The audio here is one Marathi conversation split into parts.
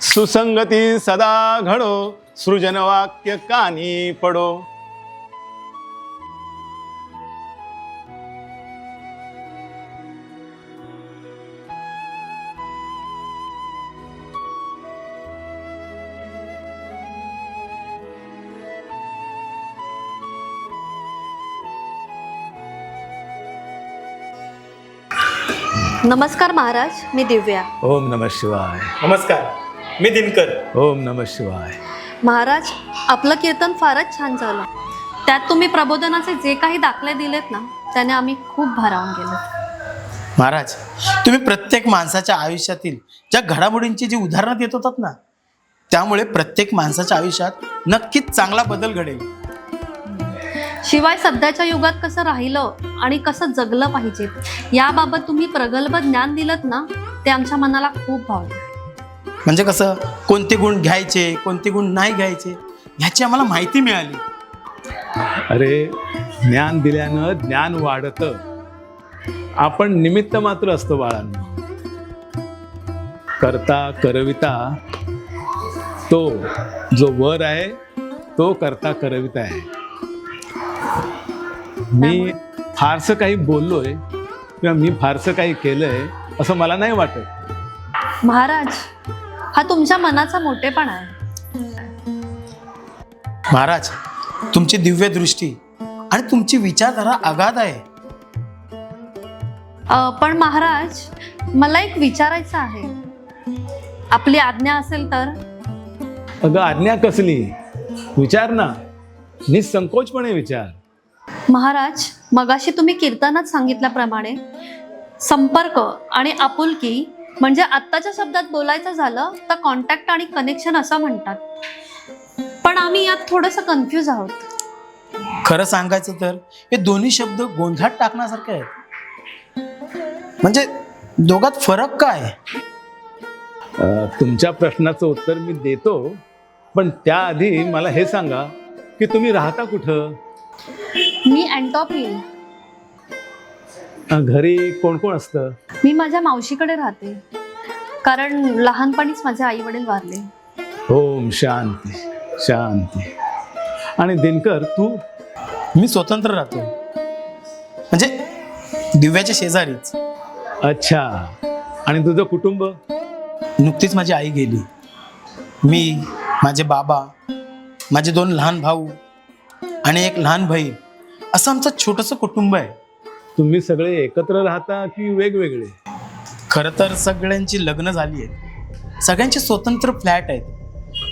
सुसंगती सदा घडो सृजन वाक्य कानी पडो. नमस्कार महाराज मी दिव्या. ओम नम शिवाय. नमस्कार मी दिनकर. ओम नम शिवाय. महाराज आपलं कीर्तन फारच छान झालं. त्यात तुम्ही प्रबोधनाचे जे काही दाखले दिलेत ना त्याने आम्ही खूप भारावून गेलो. महाराज तुम्ही प्रत्येक माणसाच्या आयुष्यातील ज्या घडामोडींची जी उदाहरणं देत होतात ना त्यामुळे प्रत्येक माणसाच्या आयुष्यात नक्कीच चांगला बदल घडेल. शिवाय सध्याच्या युगात कसं राहिलं आणि कसं जगलं पाहिजे याबाबत तुम्ही प्रगल्भ ज्ञान दिलं ना ते आमच्या मनाला खूप भावलं. म्हणजे कसं कोणते गुण घ्यायचे कोणते गुण नाही घ्यायचे ह्याची आम्हाला माहिती मिळाली. अरे ज्ञान दिल्यानं ज्ञान वाढतं. आपण निमित्त मात्र असतो बाळांनो. करता करविता तो जो वर आहे तो करता करविता आहे. मी फारसं काही बोललोय किंवा मी फारसं काही केलंय असं मला नाही वाटत. महाराज हा तुमच्या मनाचा मोठेपणा आहे. महाराज तुमची दिव्य दृष्टी आणि तुमची विचारधारा अगाध आहे. अ, पण महाराज मला एक विचारायचं आहे. आपली आज्ञा असेल तर? अगं आज्ञा कसली? विचार ना. निसंकोचपणे विचार. महाराज मगाशी तुम्ही कीर्तनात सांगितल्याप्रमाणे संपर्क आणि आपुलकी म्हणजे आत्ताच्या शब्दात बोलायचं झालं तर कॉन्टॅक्ट आणि कनेक्शन असं म्हणतात. पण आम्ही यात थोडंसं कन्फ्यूज आहोत. खरं सांगायचं तर हे दोन्ही शब्द गोंधळात टाकण्यासारखे आहेत. म्हणजे दोघात फरक काय? अ, तुमच्या प्रश्नाचं उत्तर मी देतो पण त्याआधी मला हे सांगा की तुम्ही राहता कुठं? मी अँटॉप येईल. घरी कोण कोण असतं? मी माझ्या मावशीकडे राहते. कारण लहानपणीच माझे आई वडील वारले. ओम शांती शांती. आणि दिनकर तू? मी स्वतंत्र राहतो. म्हणजे दिव्याच्या शेजारीच. अच्छा. आणि तुझं कुटुंब? नुकतीच माझी आई गेली. मी माझे बाबा माझे दोन लहान भाऊ आणि एक लहान बहीण असं आमचं छोटंसं कुटुंब आहे. तुम्ही सगळे एकत्र राहता की वेगवेगळे? खरं तर सगळ्यांची लग्न झाली आहेत. सगळ्यांचे स्वतंत्र फ्लॅट आहेत.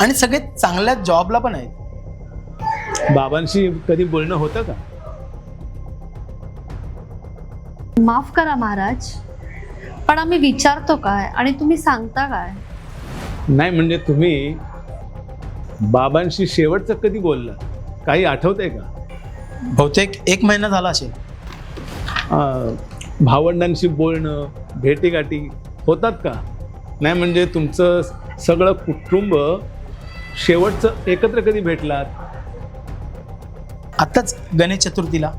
आणि सगळे चांगल्या जॉबला पण आहेत. बाबांशी कधी बोलणं होतं का? माफ करा महाराज पण आम्ही विचारतो काय आणि तुम्ही सांगता काय? नाही म्हणजे तुम्ही बाबांशी शेवटचं कधी बोलला काही आठवतंय का? बहुतेक एक महिना झाला असेल. भावंडांशी बोलणं भेटीगाठी होतात का? नाही म्हणजे तुमचं सगळं कुटुंब शेवटचं एकत्र कधी भेटलात? आत्ताच गणेश चतुर्थीला.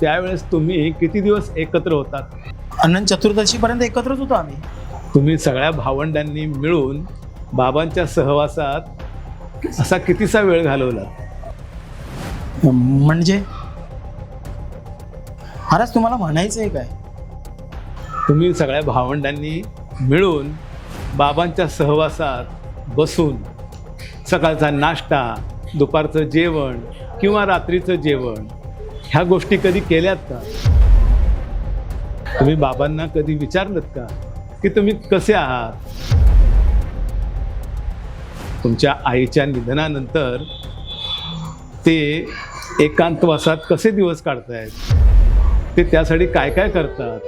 त्यावेळेस तुम्ही किती दिवस एकत्र होतात? अनंत चतुर्दशीपर्यंत एकत्रच होतो आम्ही. तुम्ही सगळ्या भावंडांनी मिळून बाबांच्या सहवासात असा कितीसा वेळ घालवला म्हणजे? महाराज तुम्हाला म्हणायचं आहे काय? तुम्ही सगळ्या भावंडांनी मिळून बाबांच्या सहवासात बसून सकाळचा नाश्ता दुपारचं जेवण किंवा रात्रीचं जेवण ह्या गोष्टी कधी केल्यात का? तुम्ही बाबांना कधी विचारलं का की तुम्ही कसे आहात? तुमच्या आईच्या निधनानंतर ते एकांतवासात कसे दिवस काढतायत? ते त्यासाठी काय काय करतात?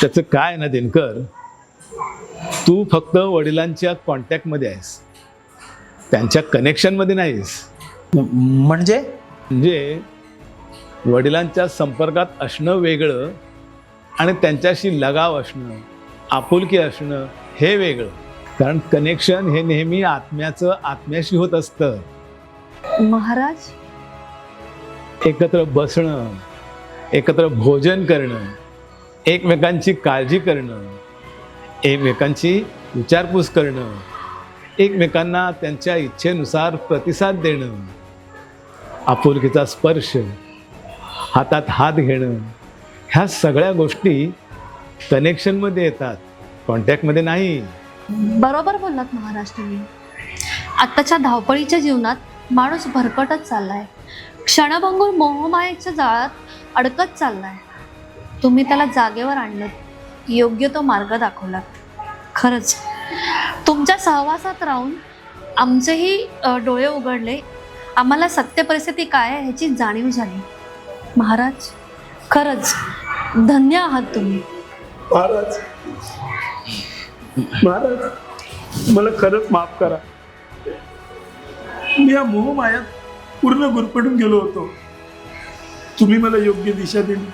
त्याचं काय आहे ना दिनकर तू फक्त वडिलांच्या कॉन्टॅक्टमध्ये आहेस. त्यांच्या कनेक्शनमध्ये नाहीस. म्हणजे? म्हणजे वडिलांच्या संपर्कात असणं वेगळं आणि त्यांच्याशी लगाव असणं आपुलकी असणं हे वेगळं. कारण कनेक्शन हे नेहमी आत्म्याचं आत्म्याशी होत असतं. महाराज? एकत्र बसणं एकत्र भोजन करणं एकमेकांची काळजी करणं एकमेकांची विचारपूस करणं एकमेकांना त्यांच्या इच्छेनुसार प्रतिसाद देणं आपुलकीचा स्पर्श हातात हात घेणं ह्या सगळ्या गोष्टी कनेक्शनमध्ये येतात कॉन्टॅक्टमध्ये नाही. बरोबर बोललात महाराज तुम्ही. आत्ताच्या धावपळीच्या जीवनात माणूस भरकटच चाललाय. क्षणभंगूर मोहमायेच्या जाळात अडकत चाललाय. तुम्ही त्याला जागेवर आणलं. योग्य तो मार्ग दाखवलात खरंच. तुमच्या सहवासात राहून आमचेही डोळे उघडले. आम्हाला सत्य परिस्थिती काय आहे ह्याची जाणीव झाली. महाराज खरंच धन्य आहात तुम्ही. महाराज. महाराज मला खरंच माफ करा. मी या मोहमायात पूर्ण गुरपडून गेलो होतो. तुम्ही मला योग्य दिशा दिली.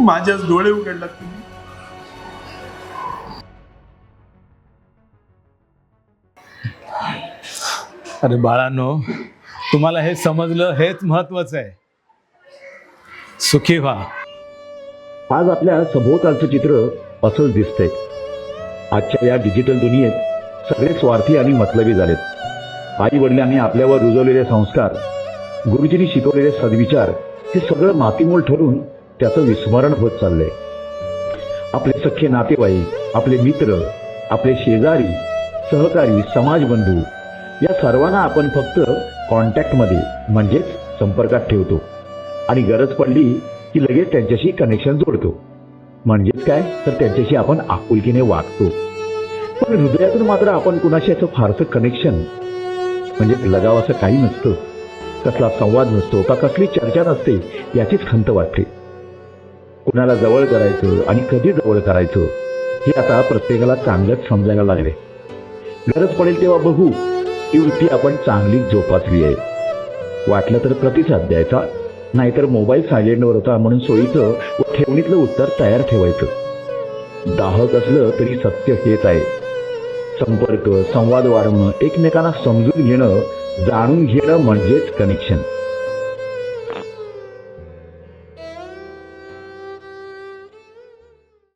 माझ्याच डोळे उघडलात तुम्ही. अरे बाळांनो तुम्हाला हे समजलं हेच महत्वाचं आहे. सुखी व्हा. आज आपल्या सभोवतालचं चित्र असंच दिसतंय. आजच्या या डिजिटल दुनियेत सगळे स्वार्थी आणि मतलबी झालेत. आई वडिलांनी आपल्यावर रुजवलेले संस्कार गुरुजींनी शिकवलेले सद्विचार हे सगळं मातीमोल ठरून त्याचं विस्मरण होत चाललंय. आपले सख्खे नातेवाईक आपले मित्र आपले शेजारी सहकारी समाजबंधू या सर्वांना आपण फक्त कॉन्टॅक्टमध्ये म्हणजेच संपर्कात ठेवतो. आणि गरज पडली की लगेच त्यांच्याशी कनेक्शन जोडतो. म्हणजेच काय? तर त्यांच्याशी आपण आपुलकीने वागतो. पण हृदयातून मात्र आपण कुणाशी असं फारसं कनेक्शन म्हणजे लगाव असं काही नसतं. कसला संवाद नसतो का कसली चर्चा नसते याचीच खंत वाटते. कुणाला जवळ करायचं आणि कधी जवळ करायचं हे आता प्रत्येकाला चांगलंच समजायला लागले. गरज पडेल तेव्हा बघू ही वृत्ती आपण चांगली जोपासली आहे. वाटलं तर प्रतिसाद द्यायचा नाहीतर मोबाईल सायलेंटवर होता म्हणून सोयीचं व ठेवणीतलं उत्तर तयार ठेवायचं. दाहक असलं तरी सत्य हेच आहे. संपर्क संवाद वाढवणं एकमेकांना समजून घेणं जाणून घेणं म्हणजेच कनेक्शन